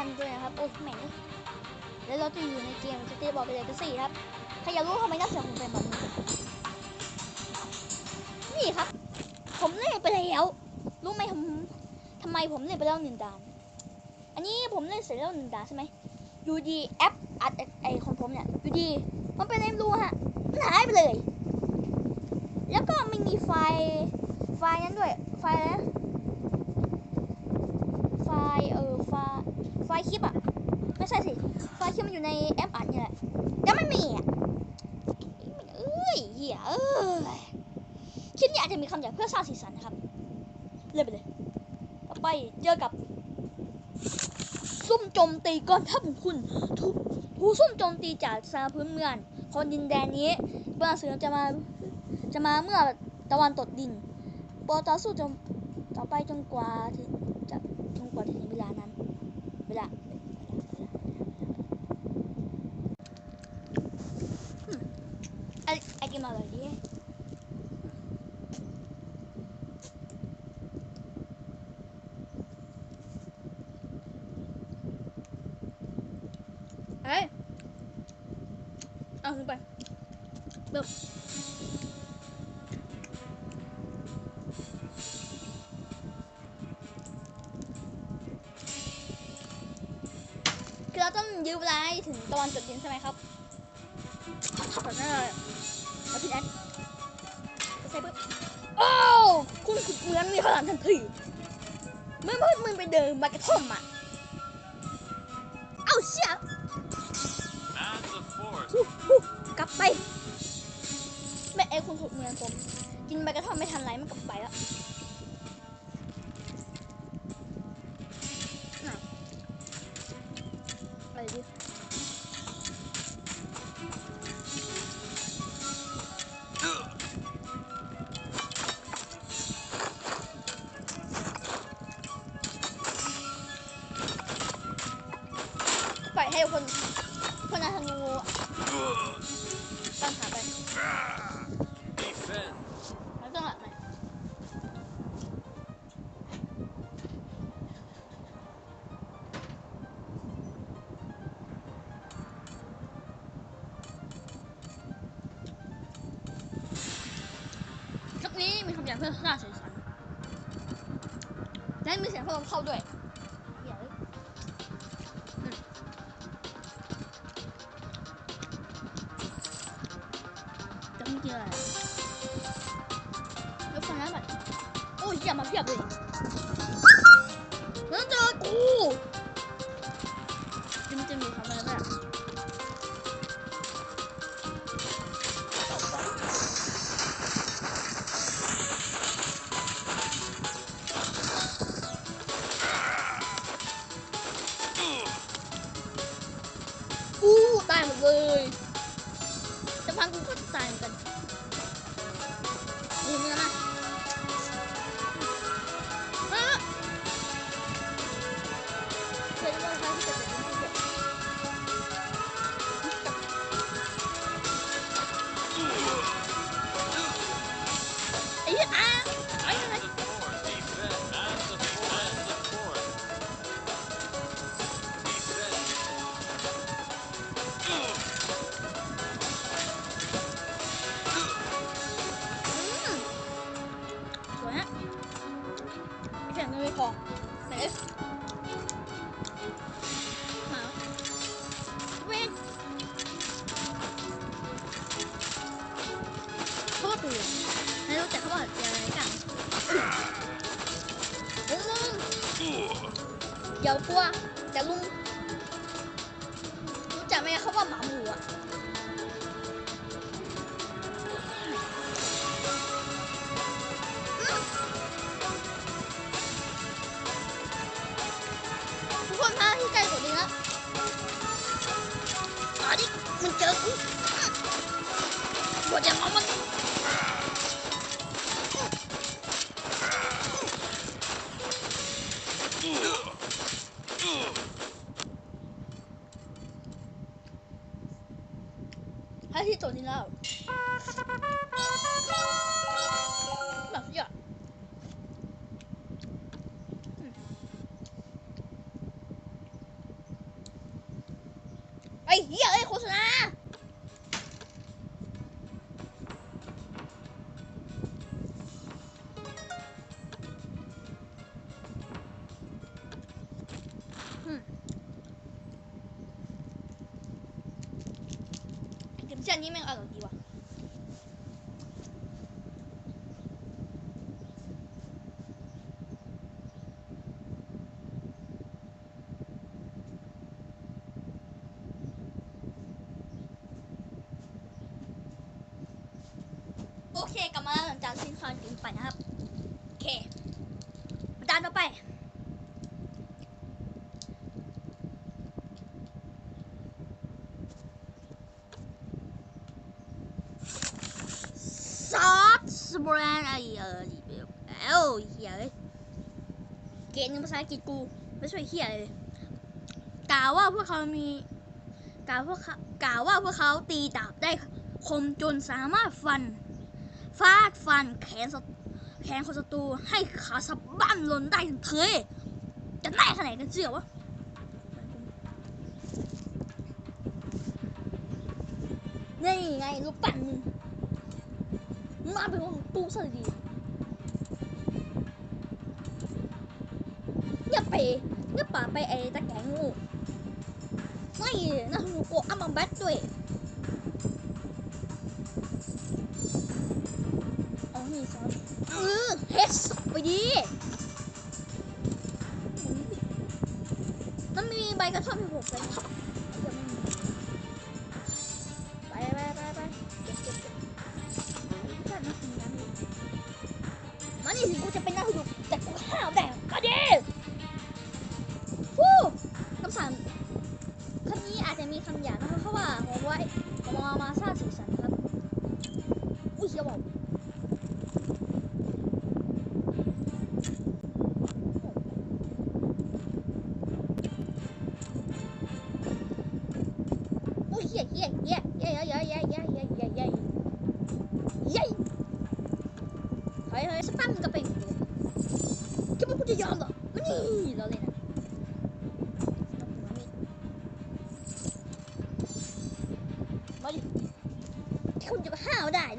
ทันด้วยนะครับโอ้แหม่งแล้วเราจะอยู่ในเกมสเตย์บอลไปเลยกันสี่ครับใครอยากรู้ทำไมน้าเสียงผมเป็นแบบนี้นี่ครับ ผมเล่นไปแล้ว รู้ไหมผมทำไมผมเล่นไปแล้วหนึ่งดานอันนี้ผมเล่นเสร็จแล้วหนึ่งดานใช่ไหมอยู่ดีแอปอัดไอของผมเนี่ยอยู่ดีมันเป็นอะไรไม่รู้ฮะมันหายไปเลย แล้วก็ไม่มีไฟล์ไฟล์นั้นด้วยไฟล์อะไรนะไฟล์เออไฟล์ ไฟล์คลิปอะ ไม่ใช่สิ ไฟล์คลิปมันอยู่ในแอปอัดเนี่ยแหละแต่ไม่มีอะเอ้ยเหี้ยเอ้ยคลิปนี้อาจจะมีคำหยาบเพื่อสร้างสีสันนะครับ เล่นไปเลยต่อไปเจอกับซุ่มโจมตีกองทัพของคุณถูกถูกซุ่มโจมตีจากซาพื้นเมืองคนดินแดนนี้เมื่อเสือจะมาจะมาเมื่อตะวันตกดินโปรต่อสู้จนต่อไปจนกว่าที่จะจนกว่าที่ถึง เวลานั้นเวล ยเอาขึ้นไปเบิบคือเราต้อเวลาให้ถึงตะวันตกดินใช่ไหมครับก่อนหน้าเอาพี่แอนใส่ปุ๊บโอ้คุณขุดเหมือนมีพลังทันทีเมื่อเมื่อมึงไปเดินมากระท่อมอะเอ้าเชี่ยหูหูกลับไปแม่ไอ้คุณถูกเมืองผม กินใบกระท่อมไม่ทันไรมันกลับไปแล้ว นี้มีคำหยาบเพื่ ดิมันเจ 哎呀，哎，胡思南。 โอเคกลับมาหลังจากสิ้นคอนกินไปนะครับ โอเคจานต่อไปซอสแบรนด์ไอเออเอ้าเฮียเลยเกณฑ์ภาษาอังกฤษกู ไม่ช่วยเฮียเลยกล่าวว่าพวกเขามีกล่าวพวกกล่าวว่าพวกเขาตีดาบได้คมจนสามารถฟัน ฟาดฟันแขนแขนคนศัตรูให้ขาสะบั้นลนได้ทันทีจะได้ขนาดกันเชียววะนี่ไงลูกปั่นมาเป็นของตู้ซะดีอย่าไปอย่าป่าไปไอ้ตะแกงงูไม่นะหนูกลัวอามาแบทด้วย เฮสไปดีต้องมีใบกระท่อมอยู่หกใบไปไปไปไปมานีสิกูจะเป็นนัาหยุด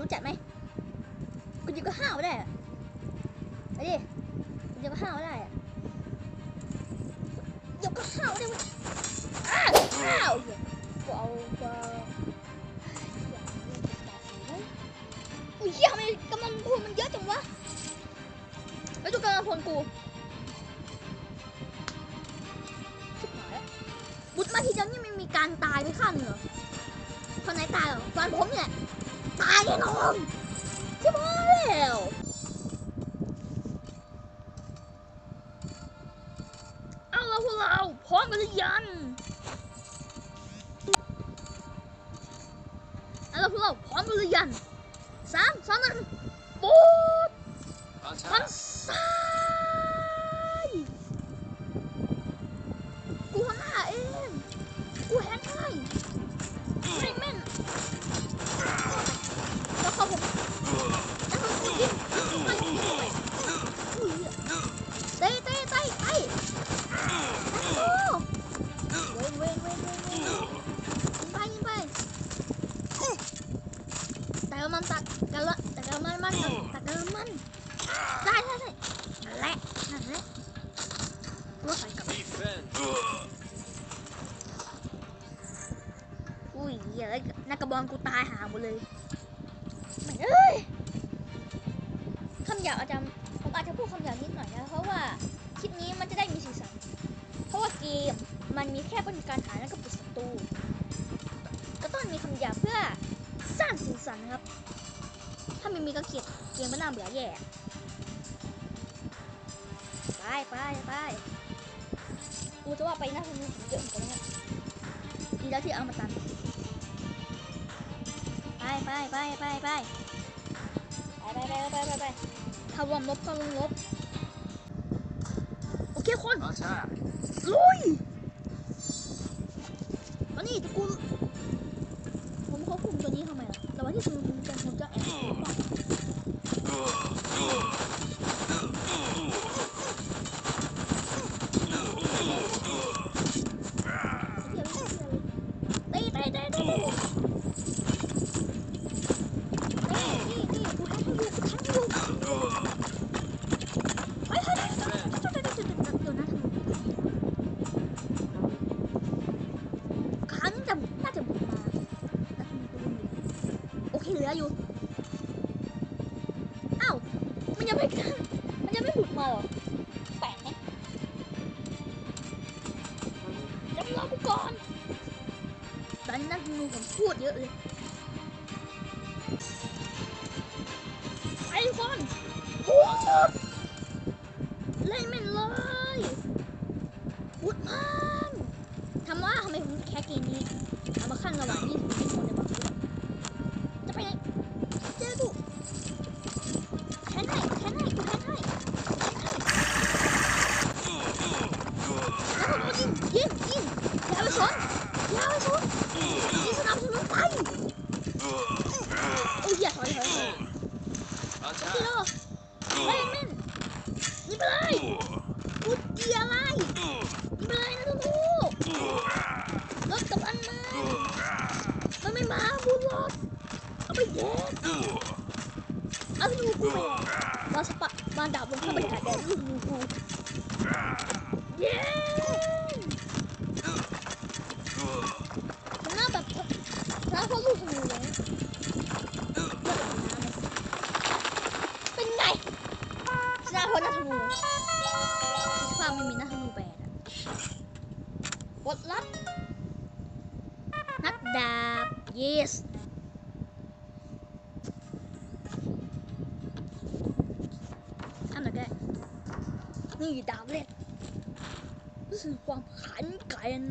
รู้จักไหมคุณจะก็ห้าวได้อะมาดิคุณจะก็ห้าวได้ Come on! come Tomorrow! สร้างสีสันนะครับ ถ้าไม่มีก็เกลียดเกมมันน่าเบื่อแย่ ไปไปไปกูจะว่าไปนะคุณเยอะเหมือนกันนะดีแล้วที่เอามาตัน ไปไปไปไปไปไปไปไปไปไปไปเข้ารวมลบเข้ารวมลบ โอเคคน Attack! ลุยมานี่ตะกู Ini belum. Yellow! 巨大叻，这是光很感。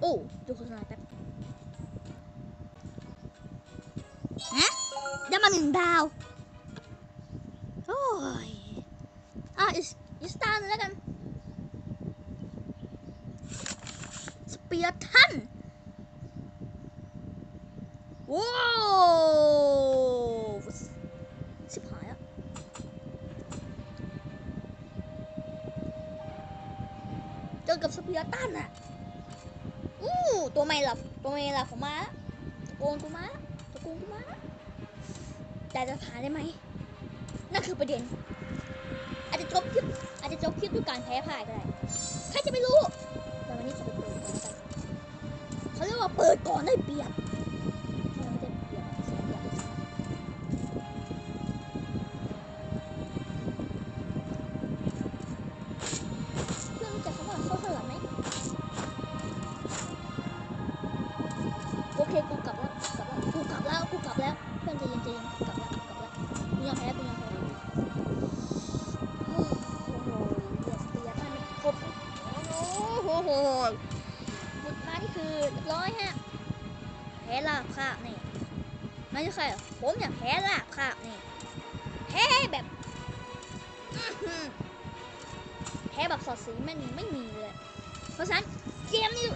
哦，就可是那边。啊？有冇面包？ เจอกับสปีร์ตันอะอู้ตัวไม่หลับตัวไม่หลับของมาตะโกนกูมาตะโกนกูมาแต่จะผ่านได้ไหมนั่นคือประเด็น อาจจะจบคลิปอาจจะจบคลิปด้วยการแพ้พ่ายก็ได้ใครจะไม่รู้แต่วันนี้ขอไปเปิดก่อนกันเขาเรียกว่าเปิดก่อนได้เปรียบ พื่อนใจเย็นใจเย็นกลับล้วกูกลับล้วกูยอมแพ้กูยอมแพ้โอ้โหเดือดเตียท่านครบโอ้โหหมุดมานี่คือเรียบร้อยฮะแพ้ลาบคาบนี่ไม่ใช่ใครผมอยากแพ้ลาบคาบนี่แพ้แบบแพ้แบบสอดสีไม่มีไม่มีเลย เพราะฉะนั้นเกมนี้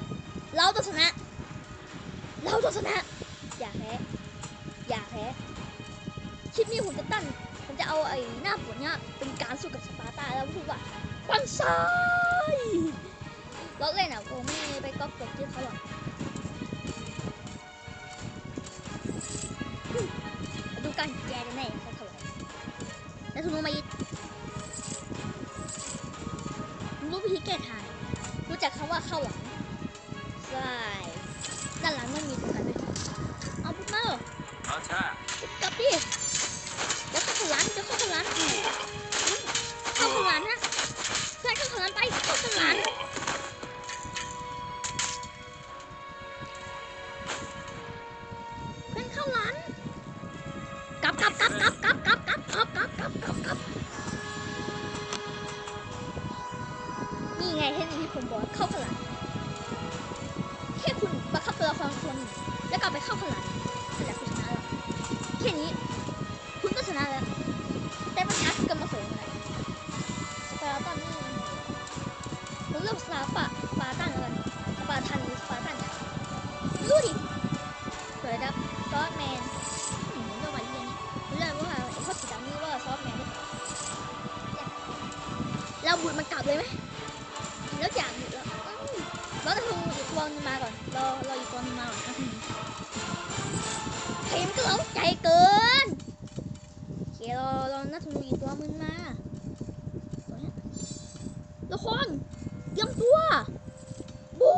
เราต้องชนะ เราต้องชนะ ไอ้หน้าฝนเนี่ยเป็นการสู้กับสปาร์ตาแล้วพูดว่าปันซ้ายเราเล่นอะผมไม่ไปก๊อปจบที่เขาหรอกดูกันแกจะแน่เขาเท่าไหร่แล้วทุนมาอีกรู้วิธีแก้ทางรู้จักคำว่าเข้าหลั เราบุดมันกลับเลยไหมแล้วอยากบุดแล้วอืมรอตะทูอีกตัวนึงมาก่อนรอรออีกตัวนึงมาก่อนนะเพมก็ร้องใจเกินโอเคเราเรานัดธนูอีกตัวมึงมาตัวนี้ละครเตรียมตัวบู๊